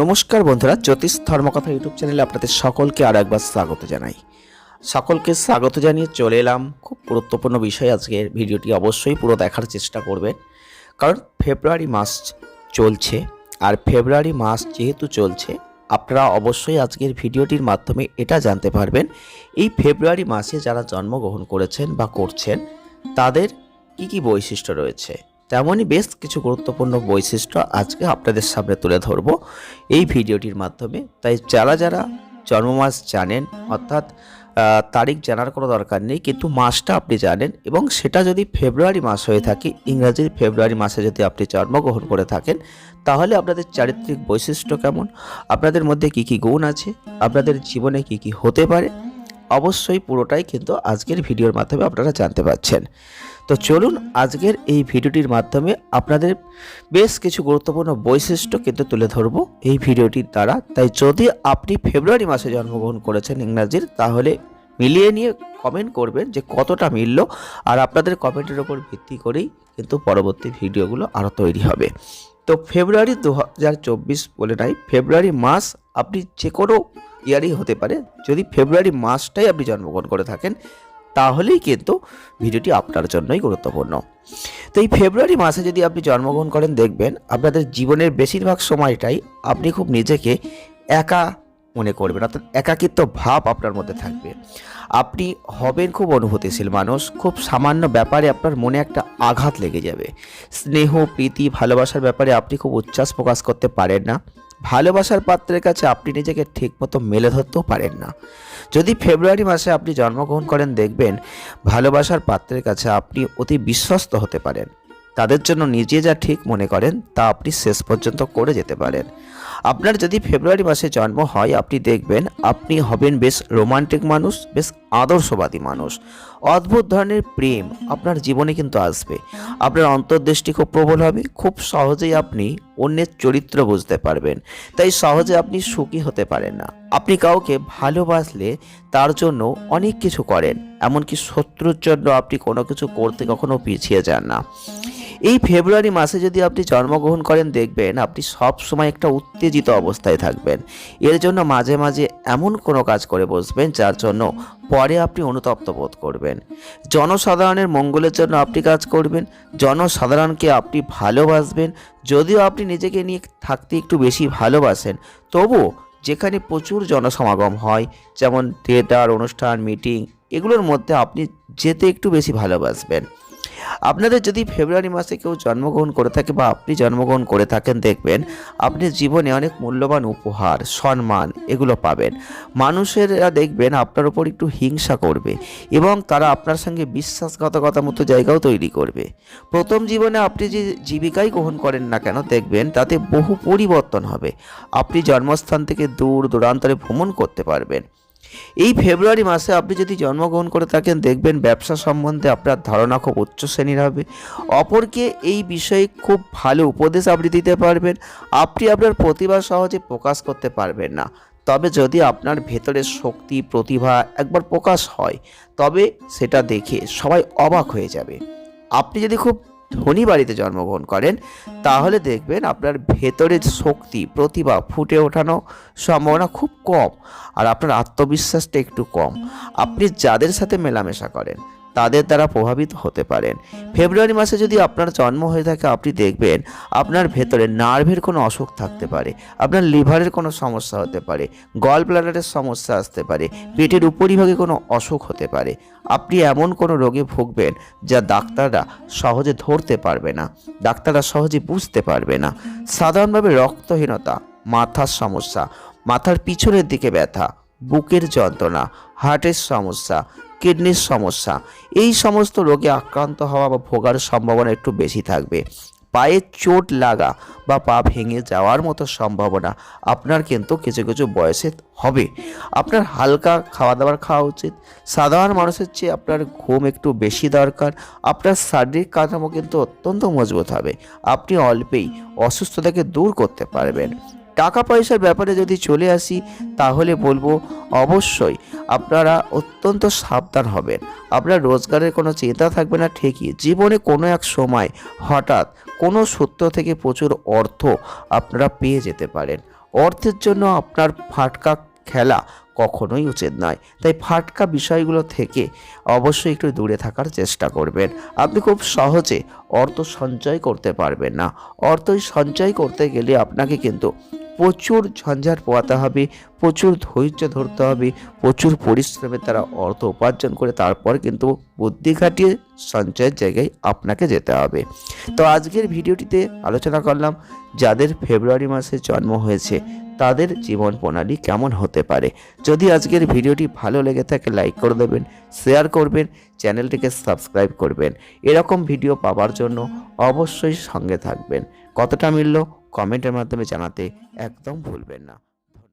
নমস্কার বন্ধুরা, জ্যোতিষ ধর্মকথা ইউটিউব চ্যানেলে আপনাদের সকলকে আর একবার স্বাগত জানাই। সকলকে স্বাগত জানিয়ে চলে এলাম। খুব গুরুত্বপূর্ণ বিষয় আজকের ভিডিওটি অবশ্যই পুরো দেখার চেষ্টা করবেন। কারণ ফেব্রুয়ারি মাস চলছে, আর ফেব্রুয়ারি মাস যেহেতু চলছে, আপনারা অবশ্যই আজকের ভিডিওটির মাধ্যমে এটা জানতে পারবেন, এই ফেব্রুয়ারি মাসে যারা জন্মগ্রহণ করেছেন বা করছেন, তাদের কি কি বৈশিষ্ট্য রয়েছে? তেমনই বেশ কিছু গুরুত্বপূর্ণ বৈশিষ্ট্য আজকে আপনাদের সামনে তুলে ধরব এই ভিডিওটির মাধ্যমে। তাই যারা যারা জন্মমাস জানেন, অর্থাৎ তারিখ জানার কোনো দরকার নেই, কিন্তু মাসটা আপনি জানেন এবং সেটা যদি ফেব্রুয়ারি মাস হয়ে থাকে, ইংরাজির ফেব্রুয়ারি মাসে যদি আপনি জন্মগ্রহণ করে থাকেন, তাহলে আপনাদের চারিত্রিক বৈশিষ্ট্য কেমন? আপনাদের মধ্যে কি কি গুণ আছে? আপনাদের জীবনে কি কি হতে পারে? অবশ্যই পুরোটাই কিন্তু আজকের ভিডিওর মাধ্যমে আপনারা জানতে পারছেন। তো চলুন আজকের এই ভিডিওটির মাধ্যমে আপনাদের বেশ কিছু গুরুত্বপূর্ণ বৈশিষ্ট্য কিন্তু তুলে ধরবো এই ভিডিওটির দ্বারা। তাই যদি আপনি ফেব্রুয়ারি মাসে জন্মগ্রহণ করেছেন ইংরাজির, তাহলে মিলিয়ে নিয়ে কমেন্ট করবেন যে কতটা মিলল আর আপনাদের কমেন্টের ওপর ভিত্তি করেই কিন্তু পরবর্তী ভিডিওগুলো আরও তৈরি হবে। তো ফেব্রুয়ারি দু হাজার চব্বিশ বলে নাই, ফেব্রুয়ারি মাস আপনি যে কোনো ইয়ারই হতে পারে। যদি ফেব্রুয়ারি মাসটাই আপনি জন্মগ্রহণ করে থাকেন তাহলেই কিন্তু ভিডিওটি আপনার জন্যই গুরুত্বপূর্ণ। তো এই ফেব্রুয়ারি মাসে যদি আপনি জন্মগ্রহণ করেন, দেখবেন আপনাদের জীবনের বেশিরভাগ সময়টাই আপনি খুব নিজেকে একা মনে করবেন, অর্থাৎ একাকিত্ব ভাব আপনার মধ্যে থাকবে। আপনি হবেন খুব অনুভূতিশীল মানুষ, খুব সামান্য ব্যাপারে আপনার মনে একটা আঘাত লেগে যাবে। স্নেহ, প্রীতি, ভালোবাসার ব্যাপারে আপনি খুব উচ্ছ্বাস প্রকাশ করতে পারেন না। ভালোবাসার পাত্রের কাছে আপনি নিজেকে ঠিকমতো মেলে ধরতেও পারেন না। যদি ফেব্রুয়ারি মাসে আপনি জন্মগ্রহণ করেন, দেখবেন ভালোবাসার পাত্রের কাছে আপনি অতি বিশ্বস্ত হতে পারেন। তাদের জন্য নিজে যা ঠিক মনে করেন, তা আপনি শেষ পর্যন্ত করে যেতে পারেন। আপনার যদি ফেব্রুয়ারি মাসে জন্ম হয়, আপনি দেখবেন আপনি হবেন বেশ রোমান্টিক মানুষ, বেশ আদর্শবাদী মানুষ। অদ্ভুত ধরনের প্রেম আপনার জীবনে কিন্তু আসবে। আপনার অন্তর্দৃষ্টি খুব প্রবল হবে, খুব সহজেই আপনি অন্যের চরিত্র বুঝতে পারবেন। তাই সহজে আপনি সুখী হতে পারেন না। আপনি কাউকে ভালোবাসলে তার জন্য অনেক কিছু করেন, এমনকি শত্রুর জন্য আপনি কোনো কিছু করতে কখনো পিছিয়ে যান না। এই ফেব্রুয়ারি মাসে যদি আপনি জন্মগ্রহণ করেন, দেখবেন আপনি সব সময় একটা উত্তেজিত অবস্থায় থাকবেন। এর জন্য মাঝে মাঝে এমন কোনো কাজ করে বসবেন, যার জন্য পরে আপনি অনুতপ্ত বোধ করবেন। জনসাধারণের মঙ্গলের জন্য আপনি কাজ করবেন, জনসাধারণকে আপনি ভালোবাসবেন। যদিও আপনি নিজেকে নিয়ে থাকতে একটু বেশি ভালোবাসেন তবুও যেখানে প্রচুর জনসমাগম হয়, যেমন থিয়েটার অনুষ্ঠান মিটিং এগুলোর মধ্যে আপনি যেতে একটু বেশি ভালোবাসবেন। আপনাদের যদি ফেব্রুয়ারি মাসে কেউ জন্মগ্রহণ করে থাকে বা আপনি জন্মগ্রহণ করে থাকেন, দেখবেন আপনি জীবনে অনেক মূল্যবান উপহার, সম্মান এগুলো পাবেন। মানুষেরা দেখবেন আপনার উপর একটু হিংসা করবে এবং তারা আপনার সঙ্গে বিশ্বাসঘাতকতার মতো জায়গাও তৈরি করবে। প্রথম জীবনে আপনি যে জীবিকাই গ্রহণ করেন না কেন, দেখবেন তাতে বহু পরিবর্তন হবে। আপনি জন্মস্থান থেকে দূর, দূরান্তরে ভ্রমণ করতে পারবেন। এই ফেব্রুয়ারি মাসে আপনি যদি জন্মগ্রহণ করে থাকেন, দেখবেন ব্যবসা সম্বন্ধে আপনার ধারণা খুব উচ্চ শ্রেণির হবে। অপরকে এই বিষয়ে খুব ভালো উপদেশ আপনি দিতে পারবেন। আপনি আপনার প্রতিভা সহজে প্রকাশ করতে পারবেন না। তবে যদি আপনার ভেতরের শক্তি, প্রতিভা একবার প্রকাশ হয়, তবে সেটা দেখে সবাই অবাক হয়ে যাবে। আপনি যদি খুব ধনী বাড়িতে জন্মগ্রহণ করেন, তাহলে দেখবেন আপনার ভেতরের শক্তি, প্রতিভা ফুটে ওঠানো সম্ভাবনা খুব কম আর আপনার আত্মবিশ্বাসটা একটু কম। আপনি যাদের সাথে মেলামেশা করেন তাদের দ্বারা প্রভাবিত হতে পারেন। ফেব্রুয়ারি মাসে যদি আপনার জন্ম হয়ে থাকে, আপনি দেখবেন আপনার ভেতরে নার্ভের কোনো অসুখ থাকতে পারে, আপনার লিভারের কোনো সমস্যা হতে পারে গল ব্লাডারের সমস্যা আসতে পারে, পেটের উপরিভাগে কোনো অসুখ হতে পারে। আপনি এমন কোনো রোগে ভুগবেন যা ডাক্তাররা সহজে ধরতে পারবে না, ডাক্তাররা সহজে বুঝতে পারবে না। সাধারণভাবে রক্তহীনতা, মাথার সমস্যা, মাথার পিছনের দিকে ব্যথা, বুকের যন্ত্রণা, হার্টের সমস্যা কিডনির সমস্যা। এই সমস্ত রোগে আক্রান্ত হওয়া বা ভোগার সম্ভাবনা একটু বেশি থাকবে। পায়ে চোট লাগা বা পা ভেঙে যাওয়ার মতো সম্ভাবনা আপনার কিন্তু কিছু কিছু বয়সে হবে। আপনার হালকা খাওয়া দাওয়ার খাওয়া উচিত। সাধারণ মানুষের চেয়ে আপনার ঘুম একটু বেশি দরকার। আপনার শারীরিক কাঠামো কিন্তু অত্যন্ত মজবুত হবে। আপনি অল্পেই অসুস্থতাকে দূর করতে পারবেন। টাকা পয়সার ব্যাপারে যদি চলে আসি, তাহলে বলব অবশ্যই আপনারা অত্যন্ত সাবধান হবেন। আপনার রোজগারের কোনো চিন্তা থাকবে না, ঠিকই। জীবনে কোনো এক সময় হঠাৎ কোনো সূত্র থেকে প্রচুর অর্থ আপনারা পেয়ে যেতে পারেন। অর্থের জন্য আপনার ফাটকা খেলা কখনোই উচিত নয়। তাই ফাটকা বিষয়গুলো থেকে অবশ্যই একটু দূরে থাকার চেষ্টা করবেন। আপনি খুব সহজে অর্থ সঞ্চয় করতে পারবেন না। অর্থ সঞ্চয় করতে গেলে আপনাকে কিন্তু প্রচুর ঝঞ্ঝাট পোয়াতে হবে, প্রচুর ধৈর্য ধরতে হবে, প্রচুর পরিশ্রমে তারা অর্থ উপার্জন করে তারপর কিন্তু বুদ্ধি খাটিয়ে সঞ্চয়ের জায়গায় আপনাকে যেতে হবে। তো আজকের ভিডিওটিতে আলোচনা করলাম যাদের ফেব্রুয়ারি মাসে জন্ম হয়েছে, তাদের জীবন প্রণালী কেমন হতে পারে। যদি আজকের ভিডিওটি ভালো লেগে থাকে, লাইক করে দেবেন, শেয়ার করবেন, চ্যানেলটিকে সাবস্ক্রাইব করবেন। এরকম ভিডিও পাওয়ার জন্য অবশ্যই সঙ্গে থাকবেন। কতটা মিলল কমেন্টের মাধ্যমে জানাতে একদম ভুলবেন না।